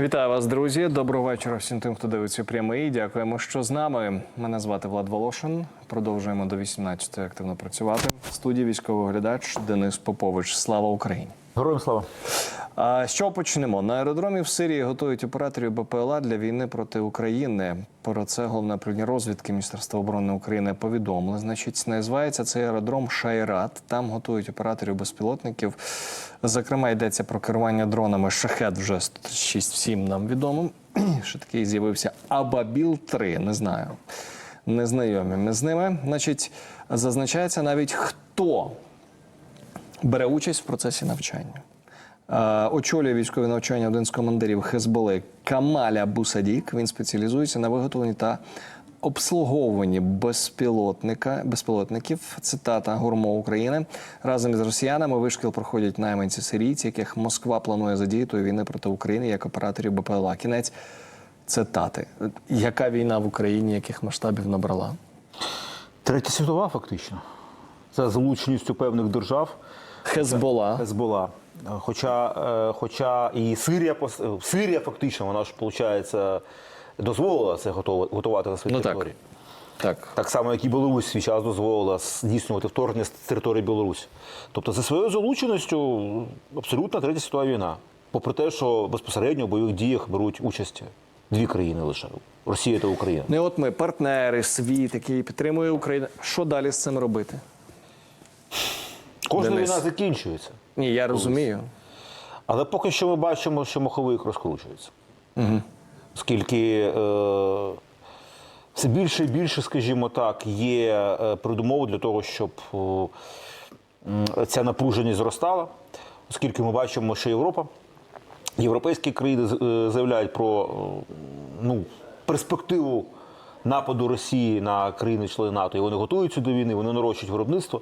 Вітаю вас, друзі. Доброго вечора всім тим, хто дивиться прямий. Дякуємо, що з нами. Мене звати Влад Волошин. Продовжуємо до 18 активно працювати. В студії військовий оглядач Денис Попович. Слава Україні! Героям слава. А чого почнемо? На аеродромі в Сирії готують операторів БПЛА для війни проти України. Про це головне управління розвідки Міністерства оборони України повідомили. Значить, називається цей аеродром Шайрат. Там готують операторів безпілотників. Зокрема, йдеться про керування дронами Шахет вже 106 всім нам відомим. Ще такий з'явився Абабіл 3 Не знаю. Не знайомі ми з ними. Значить, зазначається навіть хто бере участь в процесі навчання. Е, Очолює військові навчання один з командирів Хезболи Камаля Бусадік. Він спеціалізується на виготовленні та обслуговуванні безпілотника, безпілотників. Цитата Гурмо України. Разом із росіянами вишкіл проходять найманці сирійці, яких Москва планує задіяти у війни проти України як операторів БПЛА. Кінець цитати. Яка війна в Україні, яких масштабів набрала? Третя світова, фактично. За залученістю певних держав Хезбола. Хезбола. Хоча, е, хоча і Сирія, Сирія фактично, вона ж, виходить, дозволила це готувати на своїй Ну так. території. Так. Так само, як і Білорусь свій час дозволила здійснювати вторгнення з території Білорусі. Тобто за своєю залученістю абсолютно третя світова війна. Попри те, що безпосередньо в бойових діях беруть участь дві країни лише Росія та Україна. Не от ми партнери, світ, який підтримує Україну. Що далі з цим робити? Кожна Денис. війна закінчується. Ні, я розумію. Але поки що ми бачимо, що маховик розкручується. Угу. Оскільки е, все більше і більше, скажімо так, є е, передумови для того, щоб е, ця напруженість зростала, оскільки ми бачимо, що Європа, європейські країни заявляють про ну, перспективу нападу Росії на країни-члени НАТО, і вони готуються до війни, вони нарощують виробництво.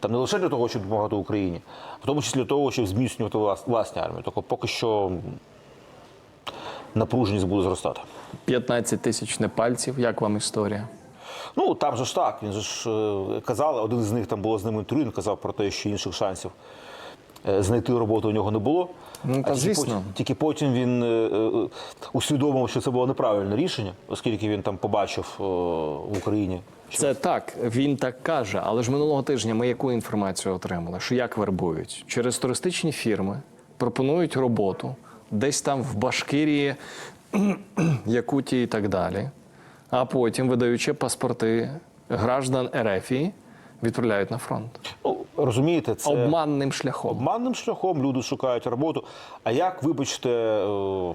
Там не лише для того, щоб допомагати Україні, а в тому числі для того, щоб зміцнювати власні армії. Тобто поки що напруженість буде зростати. 15 тисяч непальців. Як вам історія? Ну там же ж так. Він же ж е, казали, один з них там було з ним інтерв'ю, він казав про те, що інших шансів е, знайти роботу у нього не було. Ну, та А тільки звісно. Потім, тільки потім він е, е, усвідомив, що це було неправильне рішення, оскільки він там побачив е, в Україні. Це так, він так каже. Але ж минулого тижня ми яку інформацію отримали? Що як вербують? Через туристичні фірми пропонують роботу десь там в Башкирії, Якутії і так далі. А потім, видаючи паспорти граждан Ерефії, відправляють на фронт. Ну, розумієте, це Обманним шляхом. обманним шляхом люди шукають роботу. А як, вибачте, е,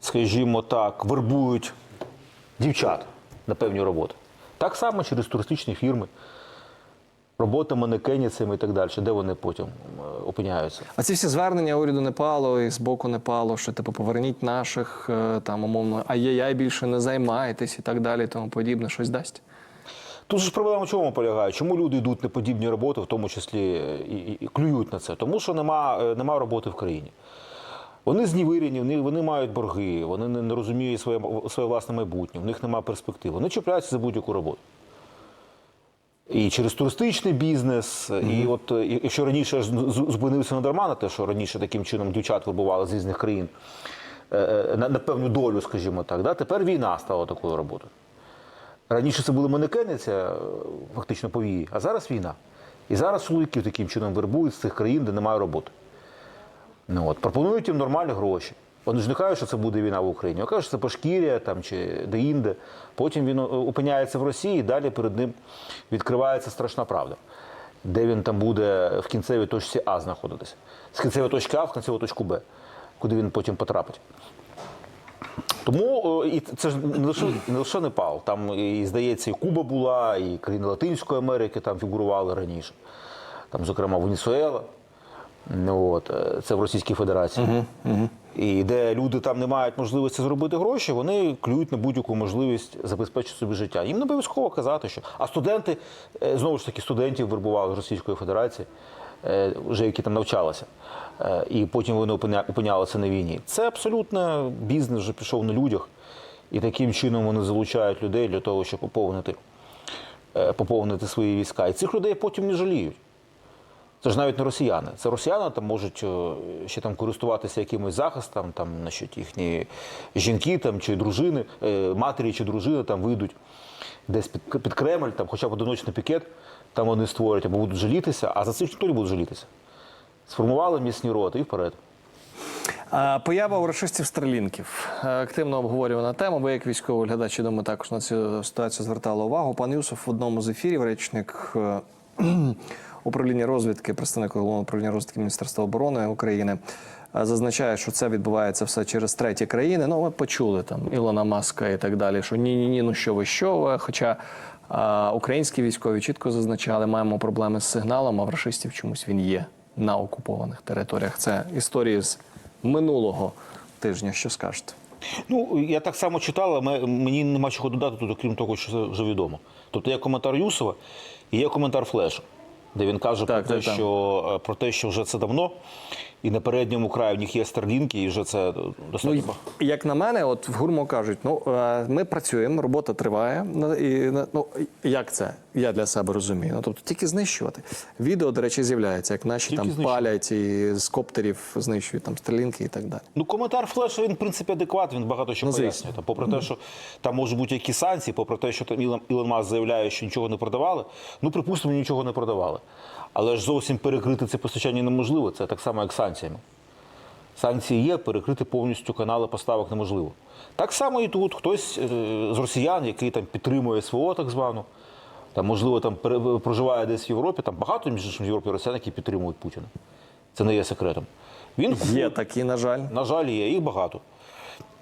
скажімо так, вербують дівчат на певні роботи? Так само через туристичні фірми, робота манекеніцями і так далі, де вони потім е, опиняються. А ці всі звернення уряду Непалу і з боку Непалу, що типу поверніть наших е, там умовно, ай-яй-яй більше не займайтесь і так далі, тому подібне, щось дасть. Тут ж проблема в чому полягає? Чому люди йдуть на подібні роботи, в тому числі і, і, і клюють на це? Тому що нема, е, нема роботи в країні. Вони знівирені, вони, вони мають борги, вони не, не розуміють своє, своє власне майбутнє, в них немає перспектив. Вони чіпляються за будь-яку роботу. І через туристичний бізнес, і от е, і- якщо раніше я ж з- зупинився надарма на те, що раніше таким чином дівчат вибували з різних країн е, е, на, на певну долю, скажімо так, да? тепер війна стала такою роботою. Раніше це були манекени, це е, фактично повії, а зараз війна. І зараз чоловіків таким чином вербують з цих країн, де немає роботи. Ну, от, пропонують їм нормальні гроші. Вони ж не кажуть, що це буде війна в Україні. Вони кажуть, що це Пашкірія там, чи де-інде. Потім він опиняється в Росії, і далі перед ним відкривається страшна правда, де він там буде в кінцевій точці А знаходитися. З кінцевої точки А в кінцеву точку Б, куди він потім потрапить. Тому і це ж не лише, не лише Непал, там і здається, і Куба була, і країни Латинської Америки там фігурували раніше. Там, зокрема, Венесуела. Ну, от, е, це в Російській Федерації. І де люди там не мають можливості зробити гроші, вони клюють на будь-яку можливість забезпечити собі життя. Їм не обов'язково казати, що. А студенти, е, знову ж таки, студентів вербували з Російської Федерації, е, вже які там навчалися. Е, І потім вони опинялися на війні. Це абсолютно бізнес вже пішов на людях. І таким чином вони залучають людей для того, щоб поповнити, поповнити свої війська. І цих людей потім не жаліють. Це ж навіть не росіяни. Це росіяни там можуть е, ще там користуватися якимось захистом, там, значить, їхні жінки там, чи дружини, е, матері чи дружини там вийдуть десь під, під Кремль, там, хоча б одиночний пікет, там вони створять або будуть жалітися, а за ж ніхто не буде жалітися. Сформували місні роти і вперед. Поява у рашистів стрелінків. Е, Активно обговорювана тема. Ви як військовий глядач, думаю, також на цю ситуацію звертали увагу. Пан Юсов в одному з ефірів, речник управління розвідки, представник головного управління розвідки Міністерства оборони України, е, зазначає, що це відбувається все через треті країни. Ну, ми почули там Ілона Маска і так далі, що ні, ні, ні, ну що ви, що ви. Хоча е, українські військові чітко зазначали, маємо проблеми з сигналом, а в рашистів чомусь він є на окупованих територіях. Це історії з минулого тижня. Що скажете? Ну, я так само читав, але мені нема чого додати тут, окрім того, що це вже відомо. Тобто є коментар Юсова і є коментар Флеша, де він каже Так, про, те, так, що, е, про те, що вже це давно, і на передньому краї в них є старлінки, і вже це достатньо. Ну, як на мене, от в гурмо кажуть, ну е, ми працюємо, робота триває. І ну як це? Я для себе розумію. Ну тобто тільки знищувати. Відео, до речі, з'являється, як наші Тільки там знищувати. палять і з коптерів знищують там стрілінки і так далі. Ну, коментар Флеша, він, в принципі, адекватний, він багато що Ну, пояснює. Там, попри те, що там можуть бути які санкції, попри те, що там Ілон, Ілон Маск заявляє, що нічого не продавали, ну, припустимо, нічого не продавали. Але ж зовсім перекрити це постачання неможливо. Це так само, як з санкціями. Санкції є, перекрити повністю канали поставок неможливо. Так само і тут хтось е, з росіян, який там підтримує СВО, так звану, там, можливо, там проживає десь в Європі, там багато між іншим, в Європі росіян, які підтримують Путіна. Це не є секретом. Він Є такі, на жаль. на жаль, є їх багато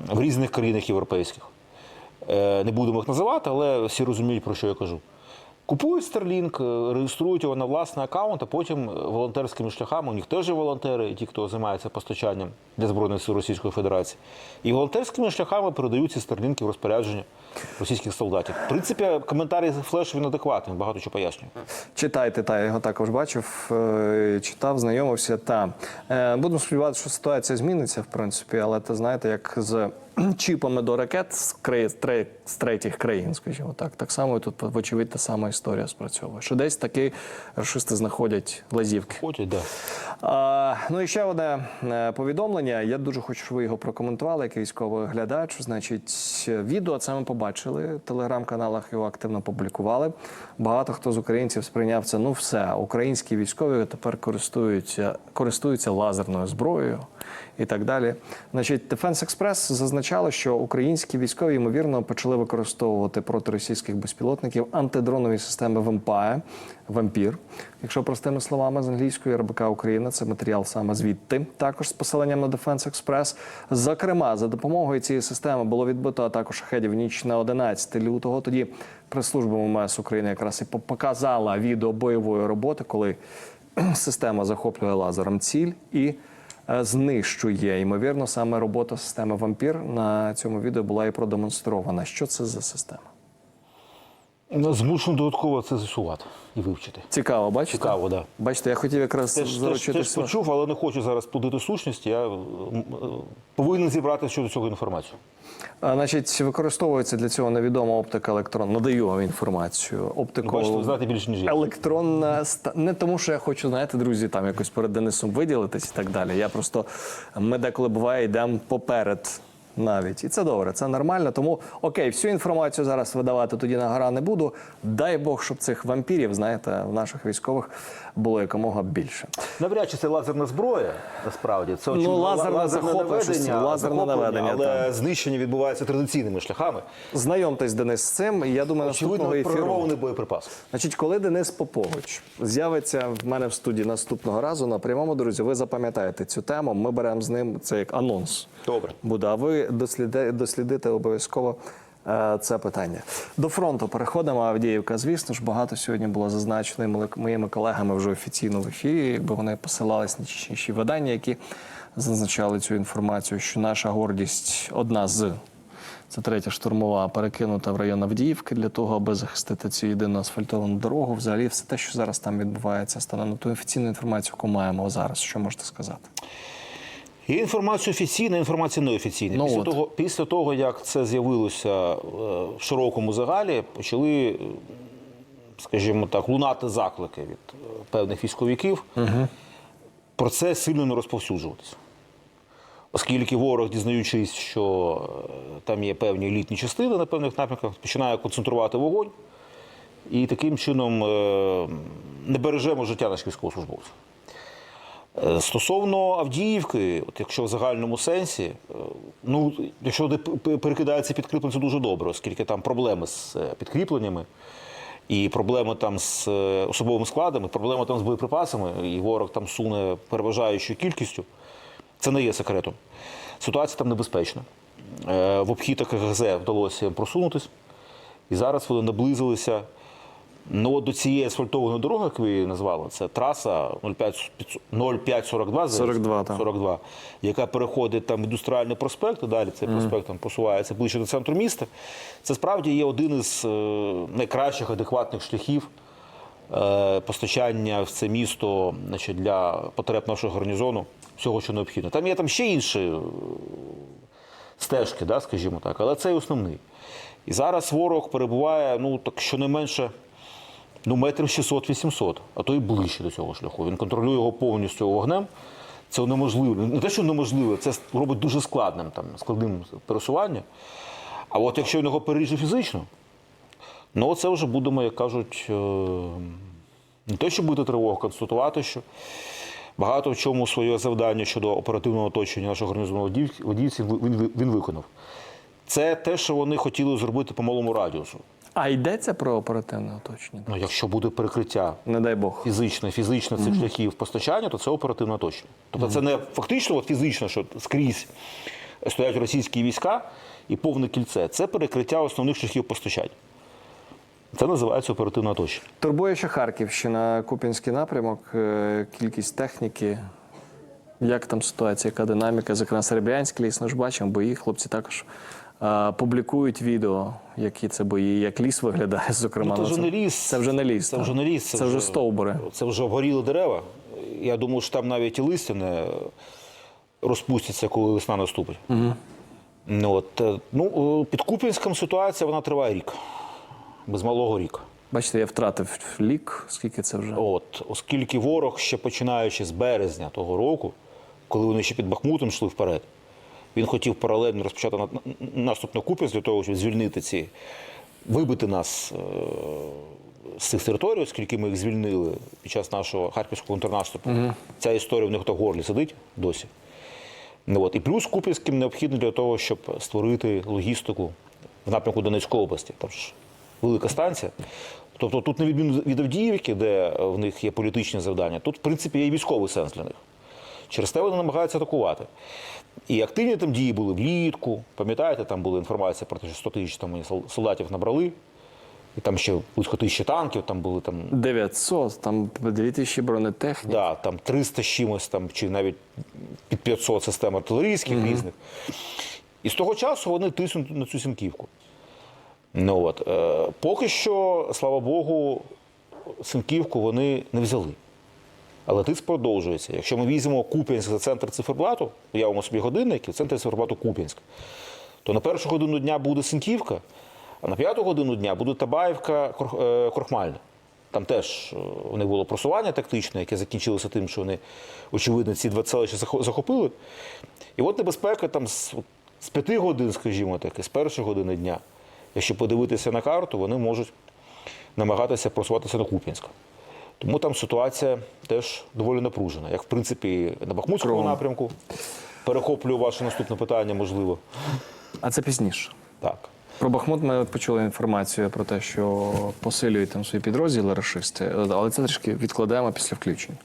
в різних країнах європейських. Е, Не будемо їх називати, але всі розуміють, про що я кажу. Купують Starlink, е, реєструють його на власний аккаунт, а потім е, волонтерськими шляхами, у них теж волонтери, ті, хто займається постачанням для Збройних сил Російської Федерації. І волонтерськими шляхами передають ці Starlink в розпорядження російських солдатів. В принципі, коментарі Флеш він адекватний, багато чого пояснює. Читайте, та я його також бачив, е, читав, знайомився. Та Е, будемо сподіватися, що ситуація зміниться, в принципі, але ти знаєте, як з чіпами до ракет з, тре- з третіх країн, скажімо так, так само і тут, вочевидь, та сама історія спрацьовує. Що десь таки рашисти знаходять лазівки. Ходять, да. А, ну і ще одне е, повідомлення. Я дуже хочу, щоб ви його прокоментували, як військовий глядач. Значить, відео це ми побачили. В телеграм-каналах його активно публікували. Багато хто з українців сприйняв це. Ну, все, українські військові тепер користуються, користуються лазерною зброєю і так далі. Значить, Defense Express зазначало, що українські військові ймовірно почали використовувати проти російських безпілотників антидронові системи Вампая, Вампір. Якщо простими словами з англійської РБК Україна, це матеріал саме звідти, також з посиланням на Defense Express. Зокрема, за допомогою цієї системи було відбито атаку шахедів ніч на 11 лютого. Тоді прес-служба ММС України якраз і по- показала відео бойової роботи, коли система захоплює лазером ціль і е, знищує. Ймовірно, саме робота системи Вампір на цьому відео була і продемонстрована. Що це за система? Ну, Змушено додатково це з'ясувати і вивчити. Цікаво, бачите? Цікаво, так. Да. Бачите, я хотів якраз Теж, теж, теж почув, але не хочу зараз плодити сущності. Я повинен зібрати щодо цього інформацію. А, Значить, використовується для цього невідома оптика електрон. Надаю вам інформацію. Оптику Бачите, ви знаєте більше, ніж я. електронна не тому, що я хочу, знаєте, друзі, там якось перед Денисом виділитись і так далі. Я просто ми деколи буває йдемо поперед. Навіть і це добре, це нормально. Тому окей, всю інформацію зараз видавати тоді на гора не буду. Дай Бог, щоб цих вампірів, знаєте, в наших військових було якомога більше. Навряд чи це лазерна зброя, насправді. Це Ну, лазерне лазерне захоплення, наведення, лазерне наведення, але знищення відбувається традиційними шляхами. Знайомтесь, Денис, з цим. Я думаю, Очевидно, наступного ефіру. боєприпас. Значить, коли Денис Попович з'явиться в мене в студії наступного разу на прямому друзі, ви запам'ятаєте цю тему. Ми беремо з ним це як анонс. Добре. Буде, а ви досліди, дослідите обов'язково е, це питання. До фронту переходимо. Авдіївка, звісно ж, багато сьогодні було зазначено моїми колегами вже офіційно в ефірі, якби вони посилались на інші видання, які зазначали цю інформацію, що наша гордість одна з. Це третя штурмова перекинута в район Авдіївки для того, аби захистити цю єдину асфальтовану дорогу. Взагалі, все те, що зараз там відбувається, стане на ту офіційну інформацію, яку маємо зараз. Що можете сказати? Є інформація офіційна, інформація неофіційна. Ну після, от. того, після того, як це з'явилося е, в широкому загалі, почали е, скажімо так, лунати заклики від е, певних військовиків, про це сильно не розповсюджуватися. Оскільки ворог, дізнаючись, що там є певні елітні частини на певних напрямках, починає концентрувати вогонь і таким чином не бережемо життя наших військовослужбовців. Е, Стосовно Авдіївки, от якщо в загальному сенсі, е, ну якщо перекидається підкріплення, це дуже добре, оскільки там проблеми з е, підкріпленнями, і проблеми там з особовими складами, проблеми там з боєприпасами, і ворог там суне переважаючою кількістю. Це не є секретом. Ситуація там небезпечна. В обхід КГЗ вдалося їм просунутись, і зараз вони наблизилися Ну, от до цієї асфальтованої дороги, як ви її назвали, це траса 0542, здається, 42, 42, яка переходить там індустріальний проспект, і далі цей проспект там просувається ближче до центру міста. Це справді є один із е, найкращих адекватних шляхів е, постачання в це місто значить, для потреб нашого гарнізону всього, що необхідно. Там є там ще інші е, стежки, да, скажімо так, але це основний. І зараз ворог перебуває, ну так щонайменше ну, метрів 600-800, а то і ближче до цього шляху. Він контролює його повністю вогнем. Це неможливо. Не те, що неможливо, це робить дуже складним, там, складним пересування. А от якщо він його переріже фізично, ну це вже будемо, як кажуть, е, не те, що буде тривога, констатувати, що багато в чому своє завдання щодо оперативного оточення нашого гарнізону водійців він, він виконав. Це те, що вони хотіли зробити по малому радіусу. А йдеться про оперативне оточення? Ну, якщо буде перекриття Не дай Бог. фізичне, фізичне цих шляхів постачання, то це оперативне оточення. Тобто це не фактично от фізично, що скрізь стоять російські війська і повне кільце. Це перекриття основних шляхів постачання. Це називається оперативне оточення. Турбує ще Харківщина, Куп'янський напрямок, е, кількість техніки. Як там ситуація, яка динаміка? Зокрема, Серебрянський ліс, ми ж бачимо, бої. Хлопці також публікують відео, які це бої, як ліс виглядає, зокрема. Ну, це вже не ліс. Це вже не ліс. Це вже не ліс. Це, вже стовбури. Це вже обгоріли дерева. Я думаю, що там навіть і листя не розпуститься, коли весна наступить. Угу. Ну, от, е, ну, е, під Куп'янськом ситуація вона триває рік. Без малого рік. Бачите, я втратив лік, скільки це вже. От, оскільки ворог, ще починаючи з березня того року, коли вони ще під Бахмутом йшли вперед, він хотів паралельно розпочати на- на- наступ на Куп'янськ для того, щоб звільнити ці, вибити нас е, з цих територій, оскільки ми їх звільнили під час нашого харківського контрнаступу. Ця історія в них в горлі сидить досі. Ну, от. І плюс Куп'янським необхідно для того, щоб створити логістику в напрямку Донецької області. Там ж велика станція. Тобто тут, на відміну від Авдіївки, де в них є політичні завдання, тут, в принципі, є і військовий сенс для них. Через те вони намагаються атакувати. І активні там дії були влітку. Пам'ятаєте, там була інформація про те, що 100 тисяч там солдатів набрали. І там ще близько тисячі танків, там були там 900, там 2000 бронетехнік. Да, там 300 з чимось, там, чи навіть під 500 систем артилерійських різних. І з того часу вони тиснуть на цю сінківку. Ну, от, е, поки що, слава Богу, сінківку вони не взяли. Але тиск продовжується. Якщо ми візьмемо Куп'янськ за центр циферблату, уявимо собі годинники, центр циферблату Куп'янськ, то на першу годину дня буде Синківка, а на п'яту годину дня буде Табаївка е, Крохмальна. Там теж е, у них було просування тактичне, яке закінчилося тим, що вони, очевидно, ці два селища захопили. І от небезпека там з, з п'яти годин, скажімо так, з першої години дня. Якщо подивитися на карту, вони можуть намагатися просуватися на Куп'янськ. Тому там ситуація теж доволі напружена, як в принципі на Бахмутському Кром. напрямку. Перехоплюю ваше наступне питання, можливо. А це пізніше. Так. Про Бахмут ми от почули інформацію про те, що посилюють там свої підрозділи рашисти, але це трішки відкладаємо після включення.